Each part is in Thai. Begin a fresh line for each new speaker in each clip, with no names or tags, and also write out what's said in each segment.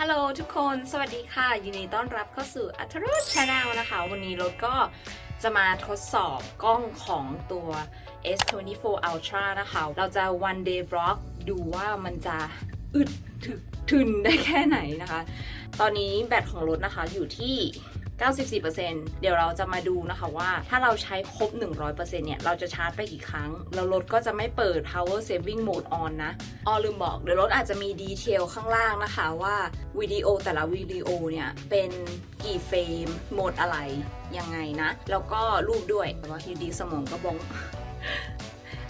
ฮัลโหลทุกคน สวัสดีค่ะ ยินดีต้อนรับเข้าสู่อัธรุชาแนลนะคะ วันนี้รถก็จะมาทดสอบกล้องของตัว S24 Ultra นะคะ เราจะ one day vlog ดูว่ามันจะอึดถึกถึนได้แค่ไหนนะคะ ตอนนี้แบตของรถนะคะอยู่ที่ 94%เดี๋ยวเราจะมาดูนะคะว่า ถ้าเราใช้ครบ 100%เนี่ย เราจะชาร์จไปกี่ครั้ง แล้วรถก็จะไม่เปิด power saving mode on นะอ๋อลืมบอก เดี๋ยวรถอาจจะมีดีเทลข้างล่างนะคะว่าวิดีโอแต่ละวิดีโอเนี่ย เป็นกี่เฟรมโหมดอะไรยังไงนะ แล้วก็รูปด้วยแต่ว่าทีดีสมองก็บง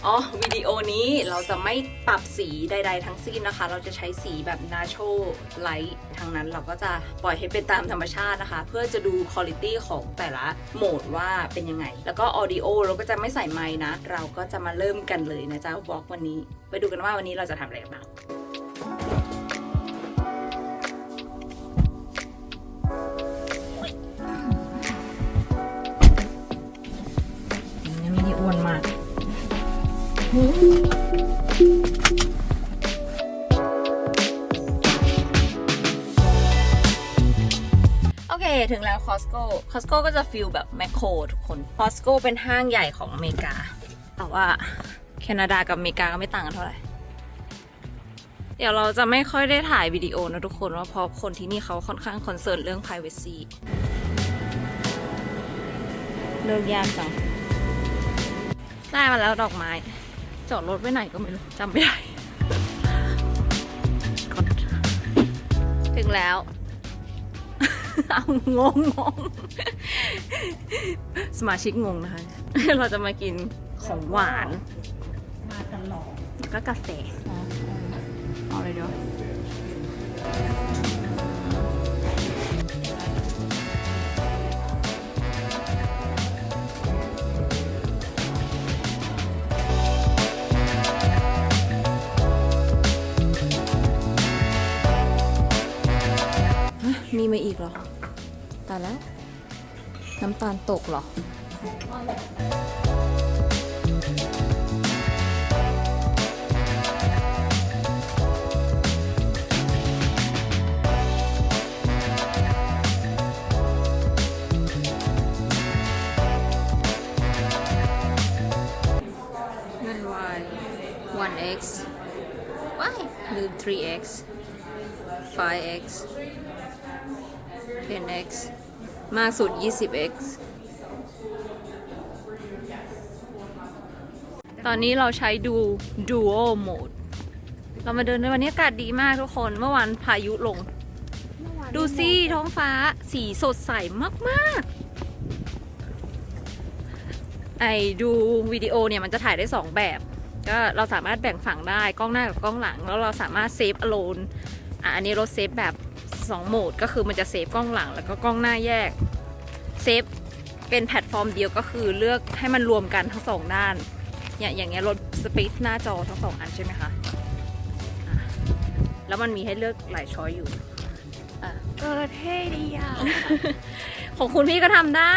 อ๋อวิดีโอนี้เราจะไม่ปรับสีใด ๆ ทั้งสิ้นนะคะ เราจะใช้สีแบบ natural light ทางนั้นเราก็จะปล่อยให้เป็นตามธรรมชาตินะคะ เพื่อจะดูคุณภาพของแต่ละโหมดว่าเป็นยังไง แล้วก็ออดิโอเราก็จะไม่ใส่ไมค์นะ เราก็จะมาเริ่มกันเลยนะจ๊ะวอล์กวันนี้ ไปดูกันว่าวันนี้เราจะทำอะไรบ้าง โอเค ถึงแล้ว Costco Costco ก็จะฟิลแบบแมคโครทุกคน Costco เป็นห้างใหญ่ของอเมริกา แต่ว่าแคนาดากับอเมริกาก็ไม่ต่างกันเท่าไหร่ เดี๋ยวเราจะไม่ค่อยได้ถ่ายวิดีโอนะทุกคนว่าเพราะคนที่นี่เขาค่อนข้างคอนเซิร์นเรื่อง Privacy เลิกยากจังได้มาแล้วดอกไม้ จอดรถไว้ไหนก็ไม่รู้จำไม่ได้กดถึงแล้ว เอางงงงสมาชิกงงนะคะ เราจะมากินของหวาน
มาตลอด
แล้วก็กาแฟเอาเลยเดี๋ยว อีกเหรอตายแล้ว น้ำตาลตกเหรอเงิน y 1x ว้ายลืม 3x 5x 10x มากสุด 20x ตอนนี้เราใช้ดู duo mode เรามาเดินในวันนี้อากาศดีมากทุกคน เมื่อวานพายุลง ดูสิท้องฟ้าสีสดใสมากๆ ไอดูวิดีโอเนี่ยมันจะถ่ายได้ 2 แบบ ก็เราสามารถแบ่งฝั่งได้กล้องหน้ากับกล้องหลัง แล้วเราสามารถเซฟอโลนอะอันนี้รถเซฟแบบ 2โหมดก็คือมันจะเซฟกล้องหลังแล้วก็กล้องหน้าแยกเซฟเป็นแพลตฟอร์มเดียวก็คือเลือกให้มันรวมกันทั้งสองด้านอย่างอย่างเงี้ยรถสปีดหน้าจอทั้งสองอันใช่ไหมคะอะแล้วมันมีให้เลือกหลายช้อยอยู่อะ
เกิดเท่ดีอะ
ของคุณพี่ก็ทำได้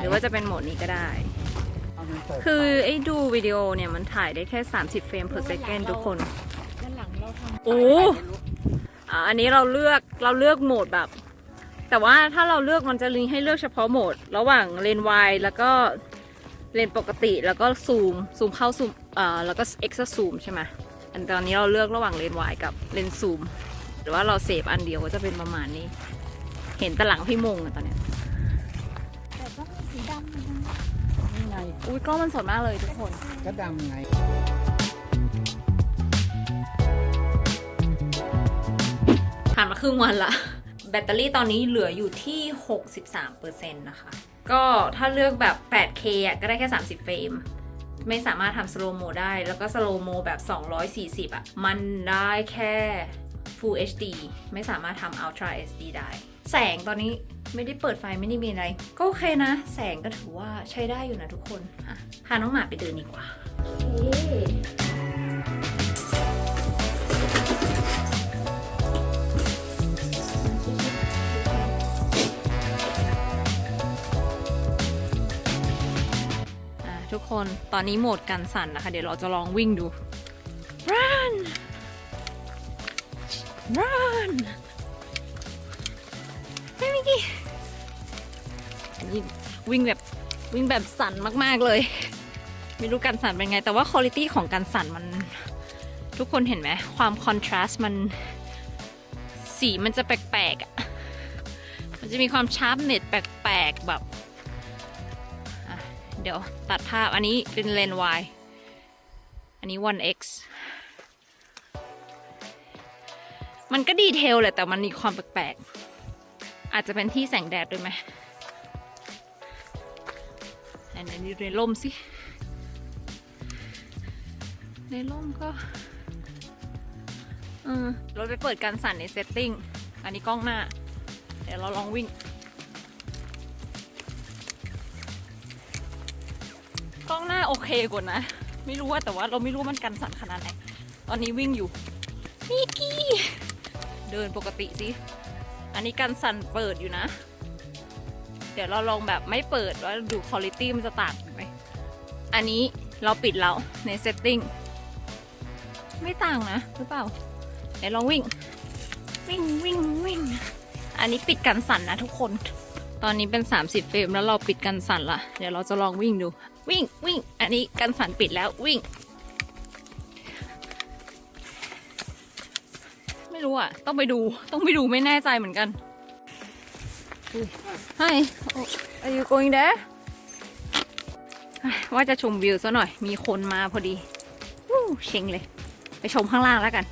หรือว่าจะเป็นโหมดนี้ก็ได้ คือไอ้ดูวิดีโอเนี่ยมันถ่ายได้แค่ 30 เฟรม per second ทุกคน
ด้านหลังเราทำ
โอ้ อะอันนี้เราเลือกเราเลือกโหมดแบบ แต่ว่าถ้าเราเลือกมันจะลิงก์ให้เลือกเฉพาะโหมด ระหว่างเลนวายแล้วก็เลนปกติแล้วก็ซูมซูมเข้าซูมเอ่อแล้วก็ extra zoom ใช่ไหมอันตอนนี้เราเลือกระหว่างเลนวายกับเลนซูมหรือว่าเราเซฟอันเดียวก็จะเป็นประมาณนี้ เห็นแต่หลังพี่มงอะตอนเนี้ย
แต่ต้องมีสีดำเหมือนกัน
นี่ไง
อุ้ยกล้องมันสดมากเลยทุกคน
ก็ดำไง
ครึ่งวันละ แบตเตอรี่ตอนนี้เหลืออยู่ที่ 63%นะคะ ก็ถ้าเลือกแบบ 8K อะก็ได้แค่ 30 เฟรม ไม่สามารถทำสโลโมได้ แล้วก็สโลโมแบบ 240 อะ มันได้แค่ Full HD ไม่สามารถทำ Ultra HD ได้ แสงตอนนี้ไม่ได้เปิดไฟไม่ได้มีอะไร ก็โอเคนะ แสงก็ถือว่าใช้ได้อยู่นะทุกคนพาน้องหมาไปเดินดีกว่าอะ ทุกคน ตอนนี้โหมดกันสั่นนะคะ เดี๋ยวเราจะลองวิ่งดู run run ไม่มีกี่วิ่งแบบวิ่งแบบสั่นมาก ๆ เลย ไม่รู้การสั่นเป็นไง แต่ว่าคุณภาพของการสั่นมัน ทุกคนเห็นไหม ความคอนทราสต์มัน สีมันจะแปลกๆอะ มันจะมีความชาร์ปเน็ตแปลกๆแบบ เดี๋ยวตัดภาพอันนี้เป็นเลน Y อันนี้ 1x มันก็ดีเทลแหละแต่มันมีความแปลกๆ อาจจะเป็นที่แสงแดดด้วยไหมอันนี้ในร่มสิในร่มก็ราไปเปิดการสั่นในเซตติ้ง อันนี้กล้องหน้า เดี๋ยวเราลองวิ่ง กล้องหน้าโอเคกว่านะ ไม่รู้ว่าแต่ว่าเราไม่รู้ว่ามันกันสั่นขนาดไหน ตอนนี้วิ่งอยู่มิกกี้ เดินปกติสิ อันนี้กันสั่นเปิดอยู่นะ เดี๋ยวเราลองแบบไม่เปิดว่าดูคุณภาพมันจะต่างไหมอันนี้เราปิดแล้วในเซตติ้งไม่ต่างนะหรือเปล่าเดี๋ยวลองวิ่ง วิ่งวิ่งวิ่ง อันนี้ปิดกันสั่นนะทุกคน ตอนนี้เป็น 30 เฟรมแล้วเราปิดกันสั่นละเดี๋ยวเราจะลองวิ่งดู วิ่งวิ่ง อันนี้กันสั่นปิดแล้ววิ่ง ไม่รู้อะ ต้องไปดูต้องไปดูไม่แน่ใจเหมือนกัน Hi oh, are you going there ว่าจะชมวิวซะหน่อย มีคนมาพอดีวู้เชงเลย ไปชมข้างล่างแล้วกัน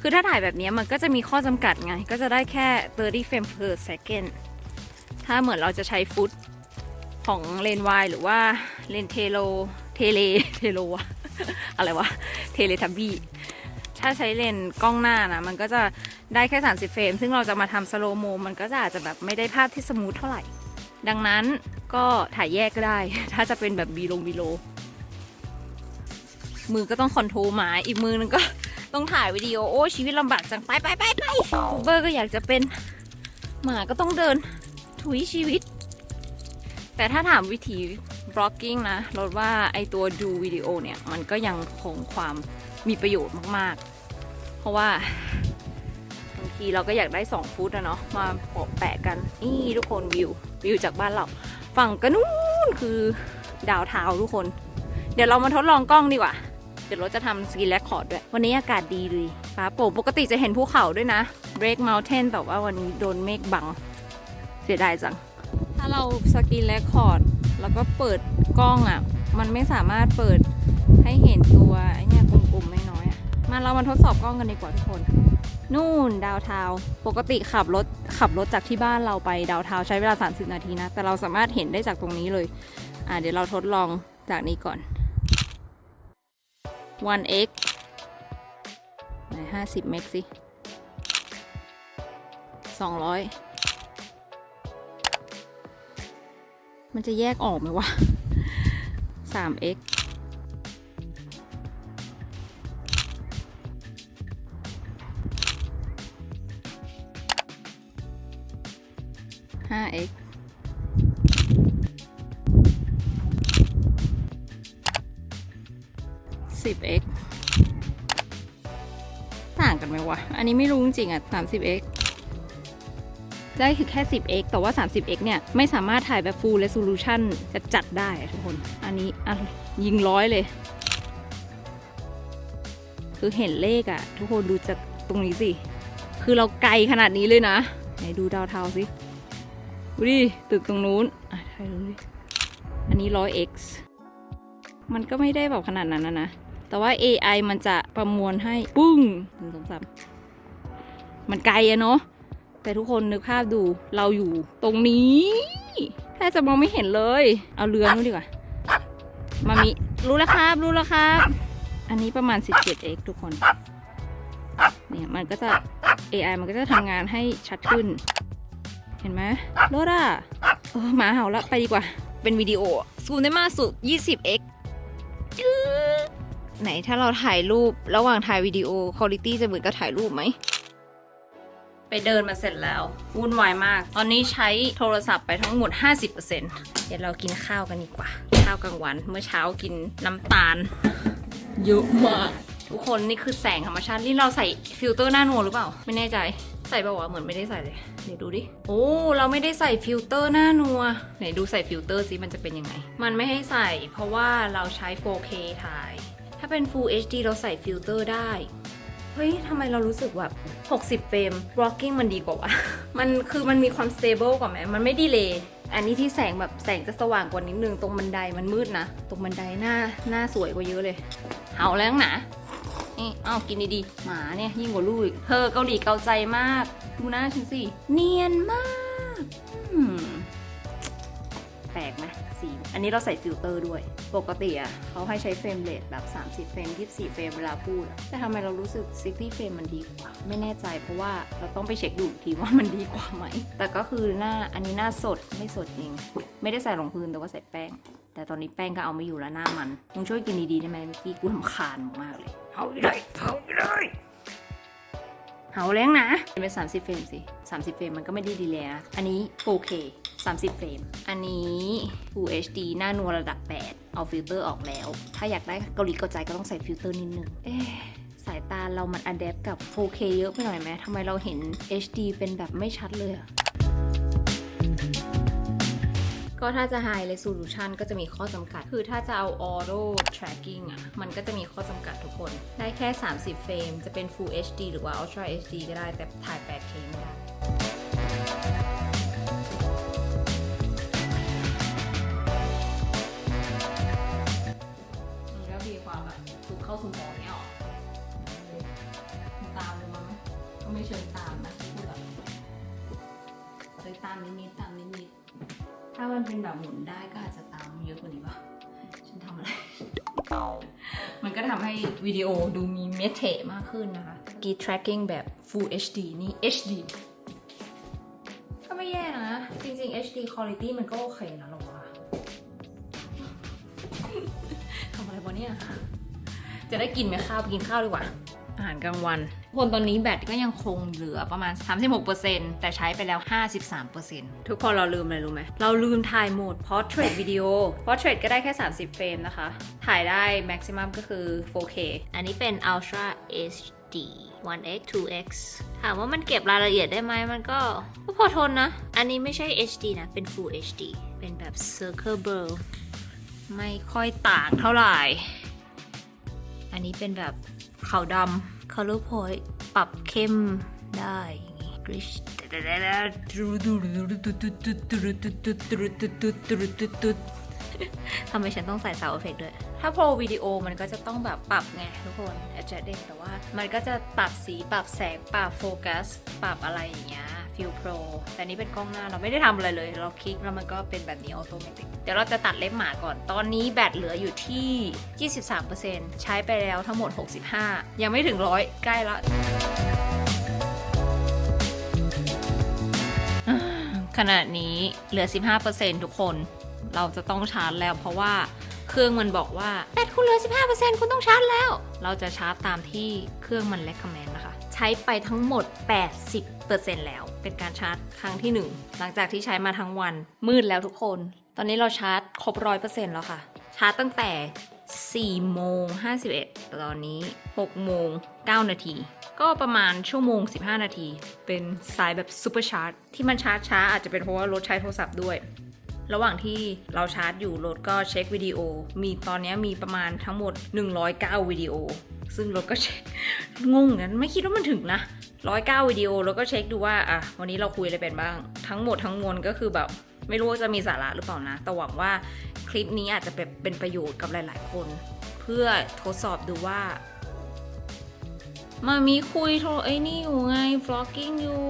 คือถ้าถ่ายแบบนี้มันก็จะมีข้อจำกัดไง ก็จะได้แค่ 30 frame per second ถ้าเหมือนเราจะใช้ฟุต ของเลนวายหรือว่าเลนเทโลเทเลเทโลวะอะไรวะเทเลทับบี้ถ้าใช้เลนกล้องหน้านะ มันก็จะได้แค่ 30 เฟรม ซึ่งเราจะมาทำสโลโม มันก็จะอาจจะแบบไม่ได้ภาพที่สมูทเท่าไหร่ ดังนั้นก็ถ่ายแยกก็ได้ ถ้าจะเป็นแบบบีลงบีโล มือก็ต้องคอนโทรลหมาอีกมือนึงก็ต้องถ่ายวิดีโอ โอ้ ชีวิตลำบากจัง ไปไปไปไปยูเบอร์ก็อยากจะเป็น หมาก็ต้องเดิน ถุยชีวิต แต่ถ้าถามวิธีบล็อกกิ้งนะรถว่าไอตัวดูวิดีโอเนี่ยมันก็ยังคงความมีประโยชน์มากๆ เพราะว่าบางทีเราก็อยากได้ 2 ฟุตอะเนาะมาแปะกัน นี่ทุกคนวิววิวจากบ้านเรา ฝั่งก็นู้นคือดาวเทาทุกคน เดี๋ยวเรามาทดลองกล้องดีกว่า เดี๋ยวเราจะทำสกีแลคคอร์ดด้วย วันนี้อากาศดีเลยฟ้าโปร่งปกติจะเห็นภูเขาด้วยนะ Break Mountain แต่ว่าวันนี้โดนเมฆบังเสียดายจังาเราสกีแลคคอร์ดแล้วก็เปิดกล้องอะ่ะ มันไม่สามารถเปิดให้เห็นตัวไอเนี่ยกลมๆน้อยๆอะมาเรามาทดสอบกล้องกันดีกว่าทุกคน นู่นดาวเทาปกติขับรถขับรถจากที่บ้านเราไปดาวเทาใช้เวลา 30 นาทีนะ แต่เราสามารถเห็นได้จากตรงนี้เลย อ่าเดี๋ยวเราทดลองจากนี้ก่อน 1x ไหน50 เมกสิ200 มันจะแยกออกไหมวะ 3x 5x 10x ต่างกันไหมวะ อันนี้ไม่รู้จริงอะ 30x ได้คือแค่ 10x แต่ว่า 30x เนี่ย ไม่สามารถถ่ายแบบ full resolution จะจัดได้ทุกคน อันนี้อะยิงร้อยเลย คือเห็นเลขอะทุกคนดูจากตรงนี้สิ คือเราไกลขนาดนี้เลยนะ ไหนดูดาวเทาสิดูดิตึกตรงนู้นอะถ่ายดูดิ อันนี้ 100x มันก็ไม่ได้แบบขนาดนั้นนะนะ แต่ว่า AI มันจะประมวลให้ปุ้งหนึ่งสองสามมันไกลอะเนาะ แต่ทุกคนนึกภาพดูเราอยู่ตรงนี้แทบจะมองไม่เห็นเลย เอาเรือนู้นดีกว่า มามีรู้แล้วครับ รู้แล้วครับ อันนี้ประมาณ 17x ทุกคน เนี่ยมันก็จะ AI มันก็จะทำงานให้ชัดขึ้น เห็นไหมรถอะเออหมาเห่าแล้วไปดีกว่า เป็นวิดีโอซูมได้มากสุด 20x จื้อไหนถ้าเราถ่ายรูป ระหว่างถ่ายวิดีโอคุณภาพจะเหมือนกับถ่ายรูปไหม เดินมาเสร็จแล้ว วุ่นวายมาก ตอนนี้ใช้โทรศัพท์ไปทั้งหมด 50%เดี๋ยวเรากินข้าวกันดีกว่า ข้าวกลางวันเมื่อเช้ากินน้ำตาล เยอะมาก ทุกคนนี่คือแสงธรรมชาตินี่เราใส่ฟิลเตอร์หน้านวหรือเปล่า ไม่แน่ใจใส่เปล่าวะเหมือนไม่ได้ใส่เลยเดี๋ยวดูดิ โอ้ เราไม่ได้ใส่ฟิลเตอร์หน้านัว ไหนดูใส่ฟิลเตอร์สิมันจะเป็นยังไง มันไม่ให้ใส่ เพราะว่าเราใช้ 4K ถ่าย ถ้าเป็น Full HD เราใส่ฟิลเตอร์ได้ เฮ้ยทำไมเรารู้สึกแบบ60 เฟรม blocking มันดีกว่าวะ มันคือมันมีความ stable กว่าไหม มันไม่ดีเลย อันนี้ที่แสงแบบแสงจะสว่างกว่านิดนึง ตรงบันไดมันมืดนะ ตรงบันไดหน้าหน้าสวยกว่าเยอะเลย เอาแล้วนานี่เอากินดีๆ หมาเนี่ยยิ่งกว่าลูกอีกเธอเกาหลีเกาใจมาก ดูหน้าฉันสิ เนียนมาก แปลกไหม สีอันนี้เราใส่ฟิลเตอร์ด้วย ปกติอะเขาให้ใช้เฟรมเรทแบบ 30 เฟรม 24 เฟรมเวลาพูด แต่ทำไมเรารู้สึก60เฟรมมันดีกว่า ไม่แน่ใจเพราะว่าเราต้องไปเช็คดูทีว่ามันดีกว่าไหม แต่ก็คือหน้าอันนี้หน้าสดไม่สดจริง ไม่ได้ใส่รองพื้นแต่ว่าใส่แป้ง แต่ตอนนี้แป้งก็เอาไม่อยู่แล้วหน้ามันมึงช่วยกินดีๆได้ไหมเมื่อกี้กูรำคาญมากเลยเอาเลยเอาเลย เอาแรงนะเป็น 30 เฟรมสิ 30 เฟรมมันก็ไม่ได้ดีเลยนะ อันนี้ 4K 30 เฟรม อันนี้ Full HD หน้านัวระดับ 8 เอาฟิลเตอร์ออกแล้ว ถ้าอยากได้เกาหลีเกาใจก็ต้องใส่ฟิลเตอร์นิดนึง เอ๊ะสายตาเรามันอัดแอปกับ 4K เยอะไปหน่อยไหมทำไมเราเห็น HD เป็นแบบไม่ชัดเลยอะ ก็ถ้าจะ High Resolution ก็จะมีข้อจำกัด คือถ้าจะเอา Auto Tracking อะ มันก็จะมีข้อจำกัดทุกคน ได้แค่ 30 เฟรม จะเป็น Full HD หรือว่า Ultra HD ก็ได้ แต่ถ่าย 8K ไม่ได้มันก็มีความแบบถูกเข้าสมองเนี่ยหรอตามเลยมั้งไมก็ไม่เชิงตามนะพูดแบบเคยตามนิดๆตามนิดๆ ถ้ามันเป็นแบบหมุนได้ก็อาจจะตามเยอะกว่านี้ป่ะฉันทำอะไร มันก็ทำให้วิดีโอดูมีเมทเทมากขึ้นนะคะกี tracking แบบ Full HD นี่ HD ก็ไม่แย่นะ จริงๆ HD quality มันก็โอเคนะหรอวะทำอะไรวะเนี่ย จะได้กินไหมข้าวไปกินข้าวดีกว่า อาหารกลางวัน คนตอนนี้แบตก็ยังคงเหลือประมาณ 36%แต่ใช้ไปแล้ว 53%ทุกคนเราลืมอะไรรู้ไหม เราลืมถ่ายโหมด portrait video portrait ก็ได้แค่ 30 เฟรมนะคะ ถ่ายได้ maximum ก็คือ 4K อันนี้เป็น ultra HD 1x 2x ถามว่ามันเก็บรายละเอียดได้ไหมมันก็ก็พอทนนะ อันนี้ไม่ใช่ HD นะ เป็น Full HD เป็นแบบ circle blur ไม่ค่อยต่างเท่าไหร่ อันนี้เป็นแบบขาวดำ color point ปรับเข้มได้อย่างงี้ Grish ทำไมฉันต้องใส่ซาวเอฟเฟกด้วย ถ้าโปรวิดีโอมันก็จะต้องแบบปรับไงทุกคน adjust แต่ว่า มันก็จะปรับสี ปรับแสง ปรับโฟกัส ปรับอะไรอย่างเงี้ย ฟิลโปรแต่นี้เป็นกล้องหน้าเราไม่ได้ทำอะไรเลย เราคลิกแล้วมันก็เป็นแบบนี้ออโตเมติกเดี๋ยวเราจะตัดเล็บหมาก่อน ตอนนี้แบตเหลืออยู่ที่ 23%ใช้ไปแล้วทั้งหมด 65 ยังไม่ถึงร้อยใกล้ละขณะนี้เหลือ 15%ทุกคน เราจะต้องชาร์จแล้วเพราะว่าเครื่องมันบอกว่าแบตคุณเหลือ 15%คุณต้องชาร์จแล้ว เราจะชาร์จตามที่เครื่องมัน recommend นะคะ ใช้ไปทั้งหมด 80 แล้ว เป็นการชาร์จครั้งที่ 1 หลังจากที่ใช้มาทั้งวันมืดแล้วทุกคน ตอนนี้เราชาร์จครบ 100%แล้วค่ะ ชาร์จตั้งแต่4โมง51 ตอนนี้6โมง9นาที ก็ประมาณชั่วโมง 15 นาที เป็นสายแบบซูเปอร์ชาร์จที่มันชาร์จช้าอาจจะเป็นเพราะว่ารถใช้โทรศัพท์ด้วย ระหว่างที่เราชาร์จอยู่รถก็เช็ควิดีโอ มีตอนนี้มีประมาณทั้งหมด 109 วิดีโอ ซึ่งรถก็เช็คงงกันไม่คิดว่ามันถึงนะ109วิดีโอแล้วก็เช็คดูว่าอะวันนี้เราคุยอะไรเป็นบ้าง ทั้งหมดทั้งมวลก็คือแบบไม่รู้ว่าจะมีสาระหรือเปล่านะ แต่หวังว่าคลิปนี้อาจจะเป็นประโยชน์กับหลาย ๆ คน เพื่อทดสอบดูว่ามามีคุยโทรไอ้นี่อยู่ไง vlogging อยู่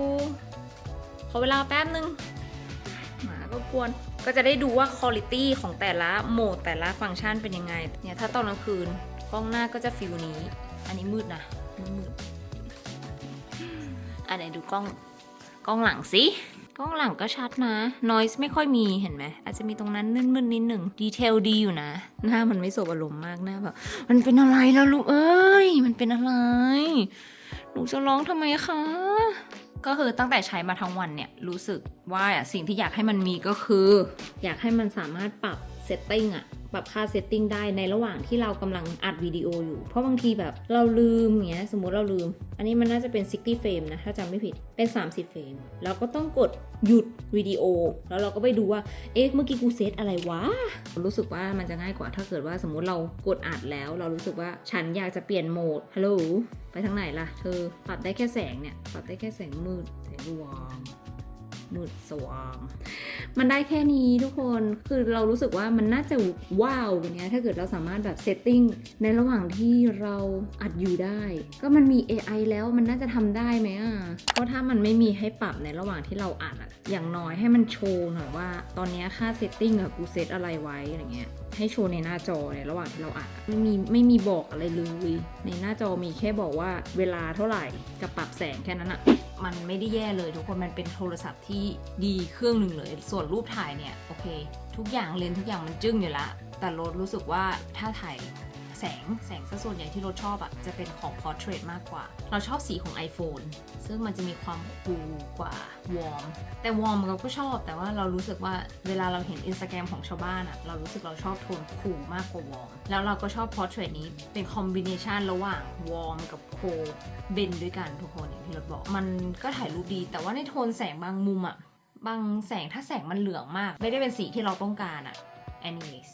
ขอเวลาแป๊บนึงหมาก็กวนก็จะได้ดูว่าคุณภาพของแต่ละโหมดแต่ละฟังก์ชันเป็นยังไงเนี่ยถ้าตอนกลางคืน ล้องหน้าก็จะฟิลนี้ อันนี้มืดนะมืดมืดอันไหนดูกล้องกล้องหลังสิกล้องหลังก็ชัดนะ noise ไม่ค่อยมีเห็นไหม อาจจะมีตรงนั้นมึนๆนิดหนึ่งดีเทลดีอยู่นะ หน้ามันไม่สบอารมณ์มากหน้าแบบมันเป็นอะไรแล้วลูกเอ้ย มันเป็นอะไร หนูจะร้องทำไมคะ ก็คือตั้งแต่ใช้มาทั้งวันเนี่ย รู้สึกว่าสิ่งที่อยากให้มันมีก็คือ อยากให้มันสามารถปรับเซตติ้งอะ ปรับค่าเซตติ้งได้ในระหว่างที่เรากำลังอัดวิดีโออยู่ เพราะบางทีแบบเราลืมอย่างเงี้ยสมมุติเราลืม อันนี้มันน่าจะเป็น 60 เฟรมนะ ถ้าจำไม่ผิด เป็น 30 เฟรม เราก็ต้องกดหยุดวิดีโอ แล้วเราก็ไปดูว่า เอ๊ะ เมื่อกี้กูเซตอะไรวะ รู้สึกว่ามันจะง่ายกว่าถ้าเกิดว่าสมมุติเรากดอัดแล้ว เรารู้สึกว่าฉันอยากจะเปลี่ยนโหมด ฮัลโหล ไปทางไหนล่ะ เธอ ปรับได้แค่แสงเนี่ย ปรับได้แค่แสงมืด แสงสว่าง มืดสว่าง มันได้แค่นี้ทุกคน คือเรารู้สึกว่ามันน่าจะว้าวกว่านี้ถ้าเกิดเราสามารถแบบเซตติ้งในระหว่างที่เราอัดอยู่ได้ ก็มันมี AI แล้วมันน่าจะทำได้ไหมอะ เพราะถ้ามันไม่มีให้ปรับในระหว่างที่เราอัดอะอย่างน้อยให้มันโชว์หน่อยว่า ตอนนี้ค่าเซตติ้งอะกูเซตอะไรไว้อะไรเงี้ย ให้โชว์ในหน้าจอในระหว่างที่เราอ่านไม่มีไม่มีบอกอะไรเลยในหน้าจอมีแค่บอกว่าเวลาเท่าไหร่กับปรับแสงแค่นั้นอะมันไม่ได้แย่เลยทุกคนมันเป็นโทรศัพท์ที่ดีเครื่องหนึ่งเลย ส่วนรูปถ่ายเนี่ยโอเค ทุกอย่างเลนทุกอย่างมันจึ้งอยู่ละแต่รถรู้สึกว่าถ้าถ่าย แสงแสงส่วนใหญ่ที่รถชอบอะจะเป็นของ Portrait มากกว่า เราชอบสีของ iPhone ซึ่งมันจะมีความคูลกว่าวอร์มแต่วอร์มเราก็ชอบ แต่ว่าเรารู้สึกว่าเวลาเราเห็นอินสตาแกรมของชาวบ้านอะเรารู้สึกเราชอบโทนคูลมากกว่าวอร์มแล้วเราก็ชอบ Portrait นี้เป็นคอมบิเนชันระหว่างวอร์มกับโคเบนด้วยกันทุกคนอย่างที่รถบอก มันก็ถ่ายรูปดี แต่ว่าในโทนแสงบางมุมอะบางแสงถ้าแสงมันเหลืองมาก ไม่ได้เป็นสีที่เราต้องการอะ anyways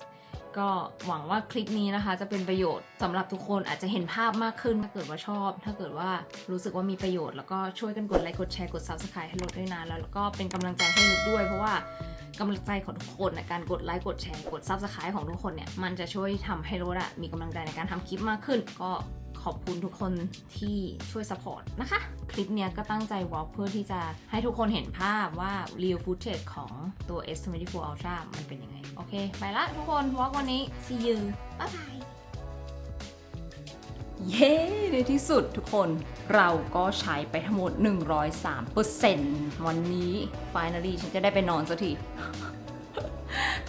ก็หวังว่าคลิปนี้นะคะ จะเป็นประโยชน์สำหรับทุกคนอาจจะเห็นภาพมากขึ้นถ้าเกิดว่าชอบ ถ้าเกิดว่ารู้สึกว่ามีประโยชน์แล้วก็ช่วยกันกดไลค์กดแชร์กด subscribe ให้รถด้วยนะแล้วก็เป็นกำลังใจให้รถด้วยเพราะว่า กำลังใจของทุกคนในการกดไลค์กดแชร์กดซับสไครต์ของทุกคนเนี่ยมันจะช่วยทำให้รถอะมีกำลังใจในการทำคลิปมากขึ้น ก็ขอบคุณทุกคนที่ช่วยสปอร์ตนะคะ คลิปเนี้ยก็ตั้งใจวอล์กเพื่อที่จะให้ทุกคนเห็นภาพว่า real footage ของตัว S24 Ultra มันเป็นยังไง โอเค ไปละทุกคนวอล์กวันนี้ see you บ๊ายบาย เย้ ในที่สุดทุกคนเราก็ใช้ไปทั้งหมด 103%วันนี้ finally ฉันจะได้ไปนอนสักที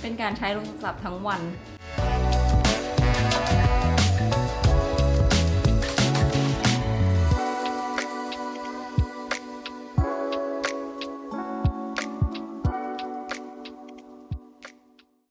เป็นการใช้โทรศัพท์ทั้งวัน